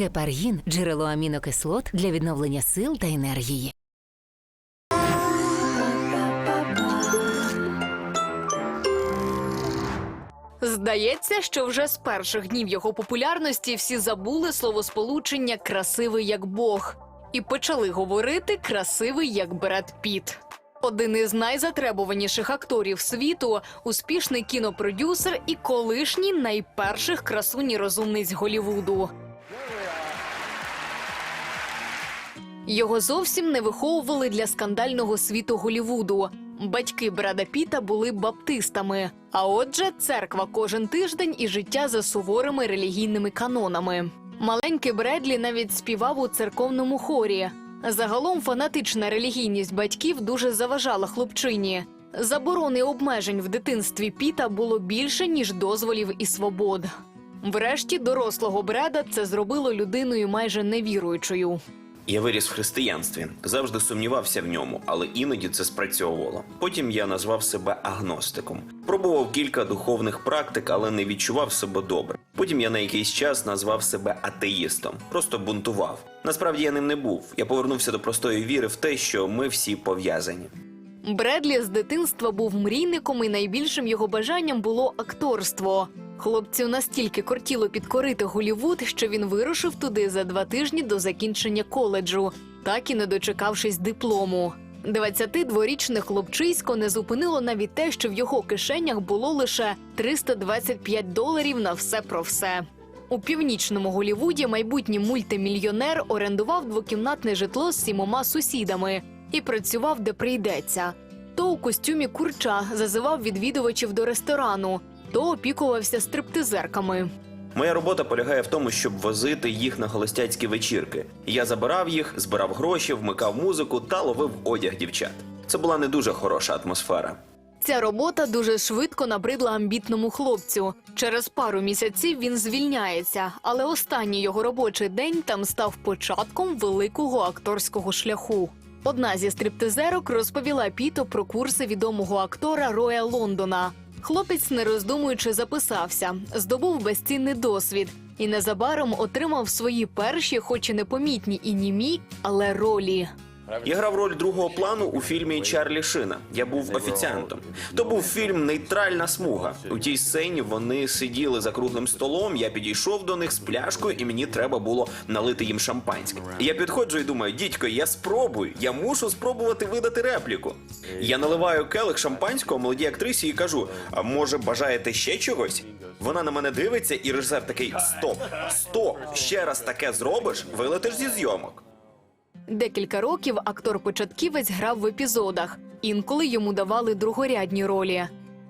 Гепаргін джерело амінокислот для відновлення сил та енергії. Здається, що вже з перших днів його популярності всі забули словосполучення красивий як Бог і почали говорити красивий як Бред Піт. Один із найзатребуваніших акторів світу, успішний кінопродюсер і колишній найперших красуні розумниць Голівуду. Його зовсім не виховували для скандального світу Голівуду. Батьки Брада Піта були баптистами. А отже, церква кожен тиждень і життя за суворими релігійними канонами. Маленький Бредлі навіть співав у церковному хорі. Загалом фанатична релігійність батьків дуже заважала хлопчині. Заборони обмежень в дитинстві Піта було більше ніж дозволів і свобод. Врешті дорослого Бреда це зробило людиною майже невіруючою. Я виріс в християнстві, завжди сумнівався в ньому, але іноді це спрацьовувало. Потім я назвав себе агностиком. Пробував кілька духовних практик, але не відчував себе добре. Потім я на якийсь час назвав себе атеїстом, просто бунтував. Насправді я ним не був. Я повернувся до простої віри в те, що ми всі пов'язані. Бредлі з дитинства був мрійником, і найбільшим його бажанням було акторство. Хлопцю настільки кортіло підкорити Голівуд, що він вирушив туди за два тижні до закінчення коледжу, так і не дочекавшись диплому. 22-річне хлопчисько не зупинило навіть те, що в його кишенях було лише 325 доларів на все про все. У північному Голівуді майбутній мультимільйонер орендував двокімнатне житло з сімома сусідами і працював де прийдеться. То у костюмі курча зазивав відвідувачів до ресторану, то опікувався стриптизерками. Моя робота полягає в тому, щоб возити їх на холостяцькі вечірки. Я забирав їх, збирав гроші, вмикав музику та ловив одяг дівчат. Це була не дуже хороша атмосфера. Ця робота дуже швидко набридла амбітному хлопцю. Через пару місяців він звільняється, але останній його робочий день там став початком великого акторського шляху. Одна зі стриптизерок розповіла Піто про курси відомого актора Роя Лондона. Хлопець, не роздумуючи, записався, здобув безцінний досвід і незабаром отримав свої перші, хоч і непомітні і німі, але ролі. Я грав роль другого плану у фільмі Чарлі Шина. Я був офіціантом. То був фільм Нейтральна смуга. У тій сцені вони сиділи за круглим столом. Я підійшов до них з пляшкою, і мені треба було налити їм шампанське. Я підходжу і думаю, дідько, я спробую. Я мушу спробувати видати репліку. Я наливаю келих шампанського молодій актрисі і кажу: а може бажаєте ще чогось? Вона на мене дивиться, і режисер такий: Стоп, стоп! Ще раз таке зробиш, вилетиш зі зйомок. Декілька років актор-початківець грав в епізодах. Інколи йому давали другорядні ролі.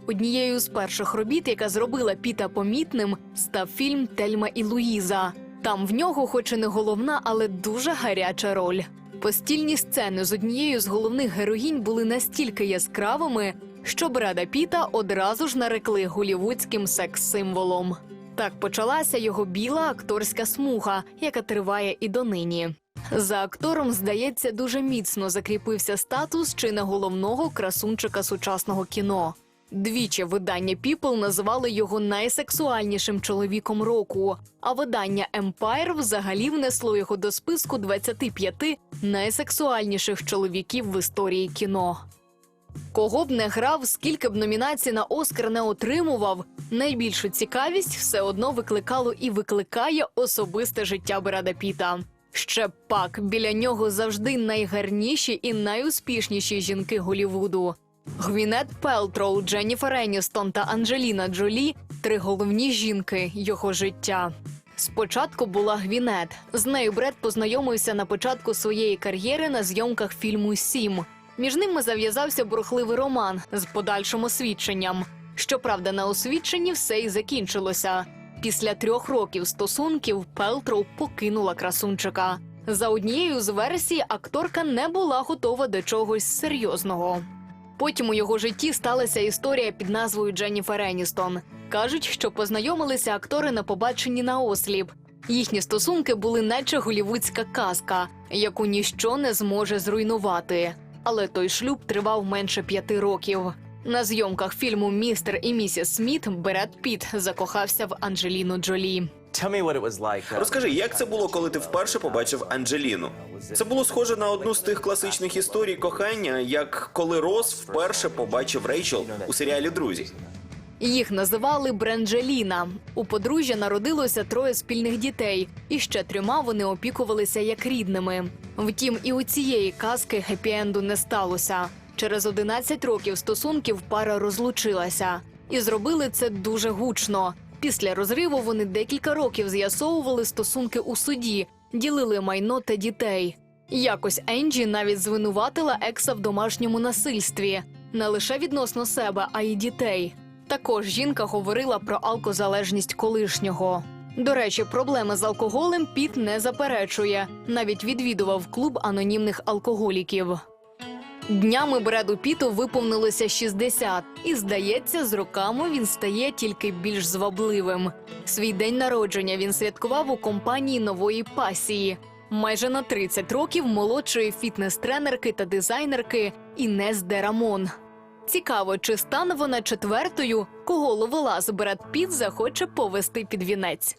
Однією з перших робіт, яка зробила Піта помітним, став фільм Тельма і Луїза. Там в нього, хоч і не головна, але дуже гаряча роль. Постільні сцени з однією з головних героїнь були настільки яскравими, що Бреда Піта одразу ж нарекли голівудським секс-символом. Так почалася його біла акторська смуга, яка триває і донині. За актором, здається, дуже міцно закріпився статус чи не головного красунчика сучасного кіно. Двічі видання People називали його найсексуальнішим чоловіком року, а видання Empire взагалі внесло його до списку 25 найсексуальніших чоловіків в історії кіно. Кого б не грав, скільки б номінацій на Оскар не отримував, найбільшу цікавість все одно викликало і викликає особисте життя Бреда Піта. Ще пак біля нього завжди найгарніші і найуспішніші жінки Голівуду. Гвінет Пелтроу, Дженніфер Еністон та Анджеліна Джолі три головні жінки його життя. Спочатку була Гвінет. З нею Бред познайомився на початку своєї кар'єри на зйомках фільму Сім. Між ними зав'язався бурхливий роман з подальшим освідченням. Щоправда, на освідченні все і закінчилося. Після трьох років стосунків Пелтроу покинула красунчика. За однією з версій, акторка не була готова до чогось серйозного. Потім у його житті сталася історія під назвою Дженніфер Еністон. Кажуть, що познайомилися актори на побаченні на осліп. Їхні стосунки були наче голівудська казка, яку ніщо не зможе зруйнувати. Але той шлюб тривав менше п'яти років. На зйомках фільму Містер і місіс Сміт Бред Піт закохався в Анджеліну Джолі. Tell me what it was like. uh, Розкажи, як це було, коли ти вперше побачив Анджеліну? Це було схоже на одну з тих класичних історій кохання, як коли Рос вперше побачив Рейчел у серіалі Друзі. Їх називали Бренджеліна. У подружжя народилося троє спільних дітей, і ще трьома вони опікувалися як рідними. Втім, і у цієї казки хеппі-енду не сталося. Через 11 років стосунків пара розлучилася. І зробили це дуже гучно. Після розриву вони декілька років з'ясовували стосунки у суді, ділили майно та дітей. Якось Енджі навіть звинуватила екса в домашньому насильстві не лише відносно себе, а й дітей. Також жінка говорила про алкозалежність колишнього. До речі, проблеми з алкоголем Піт не заперечує, навіть відвідував клуб анонімних алкоголіків. Днями Бреду Піту виповнилося 60, і здається, з роками він стає тільки більш звабливим. Свій день народження він святкував у компанії нової пасії. Майже на 30 років молодшої фітнес-тренерки та дизайнерки Інес Дерамон. Цікаво, чи стане вона четвертою, кого ловелас Бред Піт захоче повести під вінець.